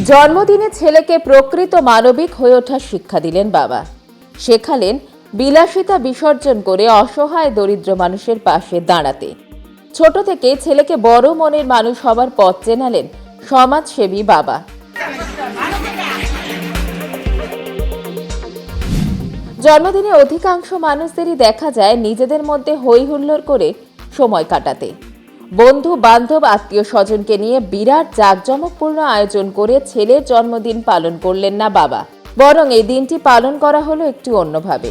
জন্মদিনে ছেলেকে প্রকৃত মানবিক হয়ে ওঠার শিক্ষা দিলেন বাবা। শেখালেন বিলাসিতা বিসর্জন করে অসহায় দরিদ্র মানুষের পাশে দাঁড়াতে। ছোট থেকে ছেলেকে বড় মনের মানুষ হবার পথ চেনালেন সমাজসেবী বাবা। জন্মদিনে অধিকাংশ মানুষদেরই দেখা যায় নিজেদের মধ্যে হই হুল্লোড় করে সময় কাটাতে। বন্ধু, বান্ধব, আত্মীয় স্বজনকে নিয়ে বিরাট জাঁকজমকপূর্ণ আয়োজন করে ছেলের জন্মদিন পালন করলেন না বাবা। বরং এই দিনটি পালন করা হলো একটু অন্যভাবে।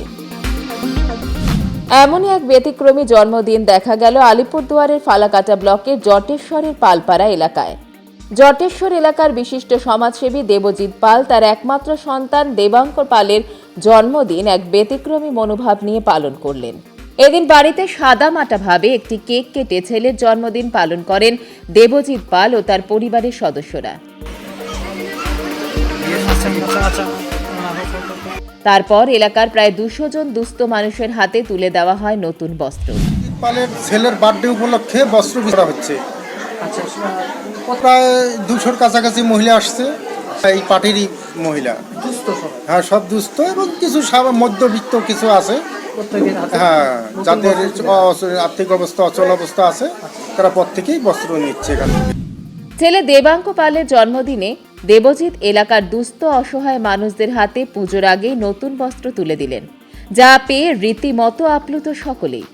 এমনই এক ব্যতিক্রমী জন্মদিন দেখা গেল আলিপুরদুয়ারের ফালাকাটা ব্লকের জটেশ্বরের পালপাড়া এলাকায়। জটেশ্বর এলাকার বিশিষ্ট সমাজসেবী দেবজিৎ পাল তার একমাত্র সন্তান দেবাঙ্কর পালের জন্মদিন এক ব্যতিক্রমী মনোভাব নিয়ে পালন করলেন। এদিন বাড়িতে সাদা মাটাভাবে একটি কেক কেটে ছেলের জন্মদিন পালন করেন দেবজিৎ পাল ও তার পরিবারের সদস্যরা। তারপর এলাকার প্রায় দুশো জন দুস্থ মানুষের হাতে তুলে দেওয়া হয় নতুন বস্ত্র। পালের ছেলের বার্থডে উপলক্ষে বস্ত্র বিতরণ হচ্ছে। প্রায় দুশোর কাছাকাছি মহিলা আসছে এই পার্টিরই মহিলা। হ্যাঁ সব দুস্থ এবং কিছু মধ্যবিত্ত কিছু আছে। হ্যাঁ যাদের আর্থিক অবস্থা অচল অবস্থা আছে তারা প্রত্যেকেই বস্ত্র নিচ্ছে এখানে। ছেলে দেবাঙ্ক পালের জন্মদিনে দেবজিৎ এলাকার দুস্থ অসহায় মানুষদের হাতে পুজোর আগেই নতুন বস্ত্র তুলে দিলেন যা পেয়ে রীতিমতো আপ্লুত সকলেই।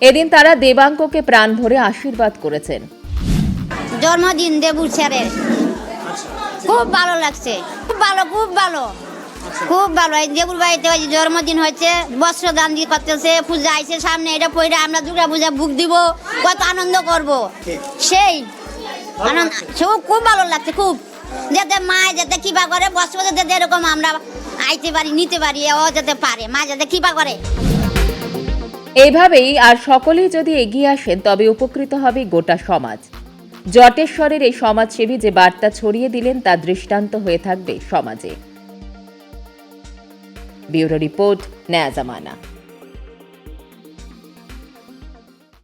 এদিন তারা দেবাঙ্ককে প্রাণ ভরে আশীর্বাদ করেছেন। জন্মদিন দেবুর স্যারের। খুব ভালো লাগছে। খুব ভালো খুব ভালো। খুব ভালো। এই দেবুর বাড়িতে ওই জন্মদিন হয়েছে বস্ত্র দান দিয়ে করতেছে পূজা আইছে সামনে এটা পড়ে আমরা দুর্গা পূজা বুক দিব কত আনন্দ করব। সেই আনন্দ খুব খুব ভালো লাগছে খুব। যাতে মা যাতে কিবা করে বস্ত্র যাতে এরকম আমরা আইতে পারি নিতে পারি ও যাতে পারে মা যাতে কিবা করে। এইভাবেই আর সকলেই যদি এগিয়ে আসেন তবে উপকৃত হবে গোটা সমাজ। জটেশ্বরের এই সমাজসেবী যে বার্তা ছড়িয়ে দিলেন তা দৃষ্টান্ত হয়ে থাকবে সমাজে। ब्यूरो रिपोर्ट नया जमाना।